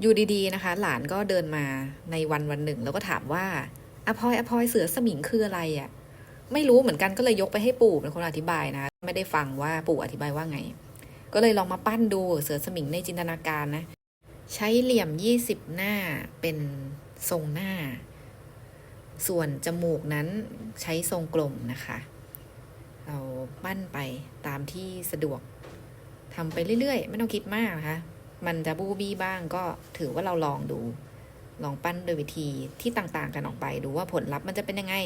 อยู่ดีๆนะคะ หลานก็เดินมาในวันวันหนึ่ง แล้วก็ถามว่าอภอยอภอยเสือสมิงคืออะไรอะ่ะไม่รู้เหมือนกันก็เลยยกไปให้ปู่เป็นคนอธิบายนะ ไม่ได้ฟังว่าปู่อธิบายว่าไง ก็เลยลองมาปั้นดูเสือสมิงในจินตนาการนะ ใช้เหลี่ยมยี่สิบหน้าเป็นทรงหน้า ส่วนจมูกนั้นใช้ทรงกลมนะคะ เราปั้นไปตามที่สะดวกทำไปเรื่อยๆ ไม่ต้องคิดมากนะคะ มันจะบูบี้บ้างก็ถือว่าเราลองดู ลองปั้นโดยวิธีที่ต่างๆกันออกไป ดูว่าผลลัพธ์มันจะเป็นยังไง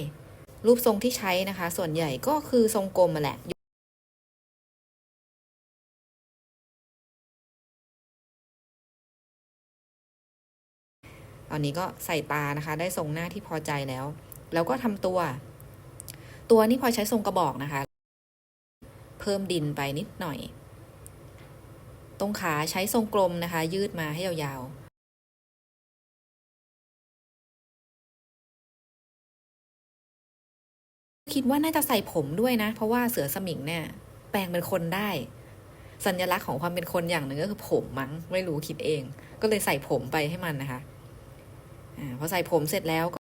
รูปทรงที่ใช้นะคะ ส่วนใหญ่ก็คือทรงกลมมาแหละตอนนี้ก็ใส่ตานะคะ ได้ทรงหน้าที่พอใจแล้ว แล้วก็ทำตัว ตัวนี้พอใช้ทรงกระบอกนะคะ เพิ่มดินไปนิดหน่อย ตรงขาใช้ทรงกลมนะคะ ยืดมาให้ยาวๆคิดว่าน่าจะใส่ผมด้วยนะ เพราะว่าเสือสมิงเนี่ย แปลงเป็นคนได้ สัญลักษณ์ของความเป็นคนอย่างหนึ่งก็คือผมมั้งไม่รู้คิดเอง ก็เลยใส่ผมไปให้มันนะคะอาพอใส่ผมเสร็จแล้วก็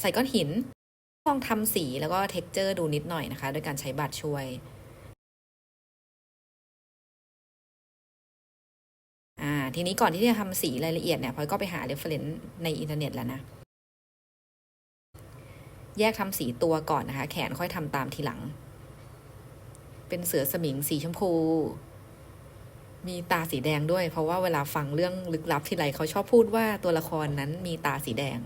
ใส่ก้อนหินลองทำสีแล้วก็เท็กเจอร์ดูนิดหน่อยนะคะ ด้วยการใช้บัตรช่วย ทีนี้ก่อนที่จะทำสีรายละเอียดเนี่ยพลอยก็ไปหา reference ในอินเทอร์เน็ตแล้วนะ แยกทำสีตัวก่อนนะคะ แขนค่อยทำตามทีหลัง เป็นเสือสมิงสีชมพู มีตาสีแดงด้วย เพราะว่าเวลาฟังเรื่องลึกลับทีไรเขาชอบพูดว่าตัวละครนั้นมีตาสีแดง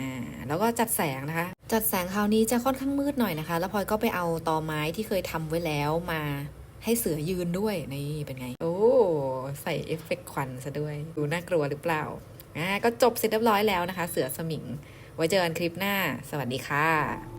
อ่าแล้วก็จัดแสงนะคะ จัดแสงคราวนี้จะค่อนข้างมืดหน่อยนะคะ แล้วพลอยก็ไปเอาตอไม้ที่เคยทำไว้แล้วมาให้เสือยืนด้วยนี่เป็นไง โอ้ เอฟเฟกต์ควันซะด้วย ดูน่ากลัวหรือเปล่าอ่าก็จบเสร็จเรียบร้อยแล้วนะคะ เสือสมิง ไว้เจอกันคลิปหน้า สวัสดีค่ะ